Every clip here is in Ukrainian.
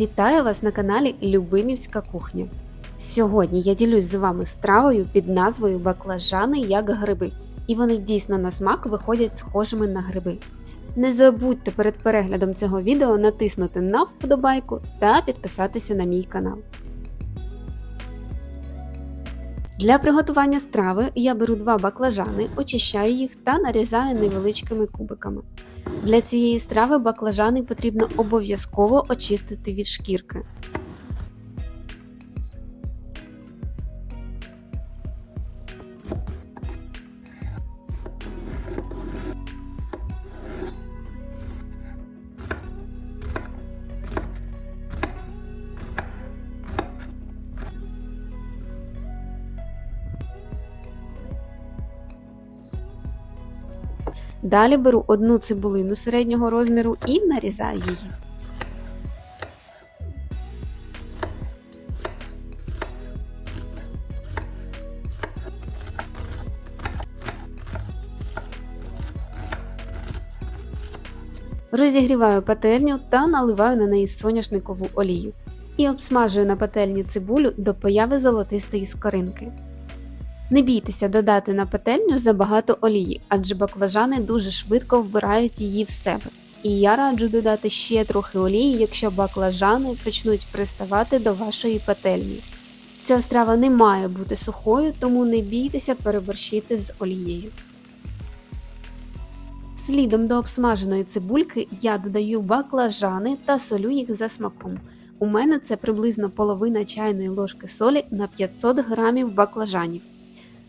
Вітаю вас на каналі Любимівська кухня. Сьогодні я ділюсь з вами стравою під назвою баклажани як гриби, і вони дійсно на смак виходять схожими на гриби. Не забудьте перед переглядом цього відео натиснути на вподобайку та підписатися на мій канал. Для приготування страви я беру два баклажани, очищаю їх та нарізаю невеличкими кубиками. Для цієї страви баклажани потрібно обов'язково очистити від шкірки. Далі беру одну цибулину середнього розміру і нарізаю її. Розігріваю пательню та наливаю на неї соняшникову олію і обсмажую на пательні цибулю до появи золотистої скоринки. Не бійтеся додати на пательню забагато олії, адже баклажани дуже швидко вбирають її в себе. І я раджу додати ще трохи олії, якщо баклажани почнуть приставати до вашої пательні. Ця страва не має бути сухою, тому не бійтеся переборщити з олією. Слідом до обсмаженої цибульки я додаю баклажани та солю їх за смаком. У мене це приблизно половина чайної ложки солі на 500 грамів баклажанів.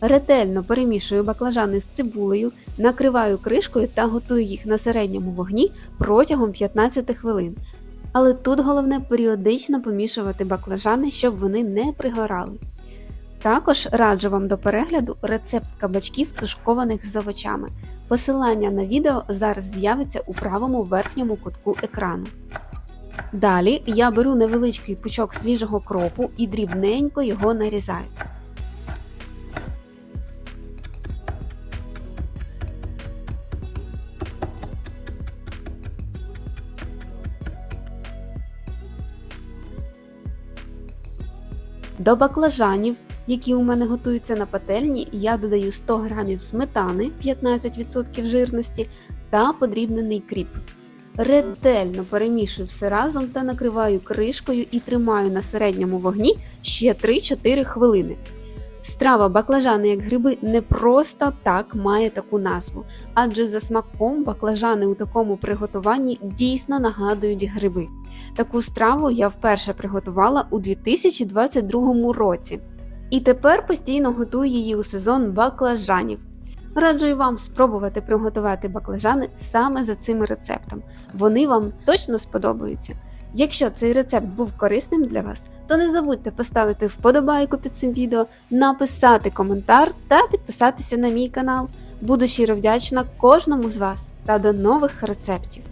Ретельно перемішую баклажани з цибулею, накриваю кришкою та готую їх на середньому вогні протягом 15 хвилин. Але тут головне періодично помішувати баклажани, щоб вони не пригорали. Також раджу вам до перегляду рецепт кабачків тушкованих з овочами. Посилання на відео зараз з'явиться у правому верхньому кутку екрану. Далі я беру невеличкий пучок свіжого кропу і дрібненько його нарізаю. До баклажанів, які у мене готуються на пательні, я додаю 100 г сметани 15% жирності та подрібнений кріп. Ретельно перемішую все разом та накриваю кришкою і тримаю на середньому вогні ще 3-4 хвилини. Страва баклажани як гриби не просто так має таку назву, адже за смаком баклажани у такому приготуванні дійсно нагадують гриби. Таку страву я вперше приготувала у 2022 році. І тепер постійно готую її у сезон баклажанів. Раджую вам спробувати приготувати баклажани саме за цим рецептом. Вони вам точно сподобаються. Якщо цей рецепт був корисним для вас, то не забудьте поставити вподобайку під цим відео, написати коментар та підписатися на мій канал. Буду щиро вдячна кожному з вас та до нових рецептів!